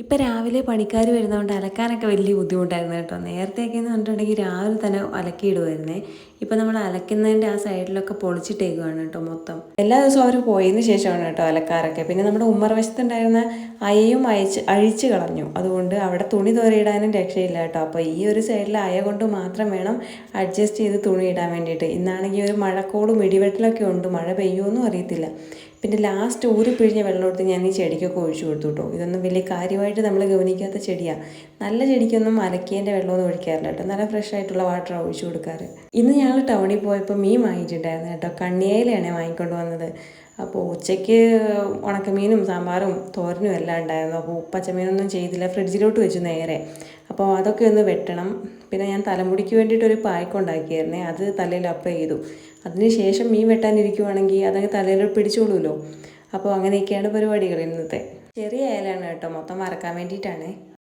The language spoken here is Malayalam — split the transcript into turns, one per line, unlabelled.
ഇപ്പം രാവിലെ പണിക്കാർ വരുന്നതുകൊണ്ട് അലക്കാനൊക്കെ വലിയ ബുദ്ധിമുട്ടായിരുന്നു കേട്ടോ. നേരത്തെയൊക്കെ എന്ന് പറഞ്ഞിട്ടുണ്ടെങ്കിൽ രാവിലെ തന്നെ അലക്കിയിടുമായിരുന്നേ ഇപ്പം നമ്മൾ അലക്കുന്നതിന്റെ ആ സൈഡിലൊക്കെ പൊളിച്ചിട്ടേക്കുവാണ് കേട്ടോ മൊത്തം. എല്ലാ ദിവസവും അവർ പോയതിന് ശേഷമാണ് കേട്ടോ അലക്കാറൊക്കെ. പിന്നെ നമ്മുടെ ഉമ്മറവശത്തുണ്ടായിരുന്ന അയയും അയച്ച് അഴിച്ചു കളഞ്ഞു. അതുകൊണ്ട് അവിടെ തുണി തോരയിടാനും രക്ഷയില്ല കേട്ടോ. അപ്പോൾ ഈ ഒരു സൈഡിൽ അയ കൊണ്ട് മാത്രം വേണം അഡ്ജസ്റ്റ് ചെയ്ത് തുണി ഇടാൻ വേണ്ടിയിട്ട്. ഇന്നാണെങ്കിൽ ഒരു മഴക്കോളും ഇടിവെട്ടലൊക്കെ ഉണ്ട്. മഴ പെയ്യുമെന്നും അറിയത്തില്ല. പിന്നെ ലാസ്റ്റ് ഊരി പിഴിഞ്ഞ വെള്ളം ഞാൻ ഈ ചെടിക്കൊക്കെ ഒഴിച്ചു കൊടുത്തു കേട്ടോ ഇതൊന്നും വലിയ കാര്യമായിട്ട് നമ്മൾ ഗവനിക്കാത്ത ചെടിയാണ് നല്ല ചെടിക്കൊന്നും അലക്കിയതിന്റെ വെള്ളമൊന്നും ഒഴിക്കാറില്ല കേട്ടോ നല്ല ഫ്രഷ് ആയിട്ടുള്ള വാട്ടറാണ് ഒഴിച്ചു കൊടുക്കാറ്. ഇന്ന് ഞങ്ങൾ ടൗണിൽ പോയപ്പോൾ മീൻ വാങ്ങിച്ചിട്ടുണ്ടായിരുന്നു കേട്ടോ കണ്ണിയയിലാണ് വാങ്ങിക്കൊണ്ട് വന്നത്. അപ്പോൾ ഉച്ചയ്ക്ക് ഉണക്കമീനും സാമ്പാറും തോരനും എല്ലാം ഉണ്ടായിരുന്നു. അപ്പോൾ പച്ചമീനൊന്നും ചെയ്തില്ല. ഫ്രിഡ്ജിലോട്ട് വെച്ചു നേരെ. അപ്പോൾ അതൊക്കെ ഒന്ന് വെട്ടണം. പിന്നെ ഞാൻ തലമുടിക്ക് വേണ്ടിയിട്ട് ഒരു പായ്ക്ക ഉണ്ടാക്കിയായിരുന്നേ അത് തലയിൽ അപ്ലൈ ചെയ്തു. അതിന് ശേഷം മീൻ വെട്ടാനിരിക്കുവാണെങ്കിൽ അതങ്ങ് തലയിൽ പിടിച്ചോളൂല്ലോ അപ്പോൾ അങ്ങനെയൊക്കെയാണ് പരിപാടികൾ ഇന്നത്തെ. ചെറിയ അയലാണ് കേട്ടോ മൊത്തം മറക്കാൻ വേണ്ടിയിട്ടാണ്.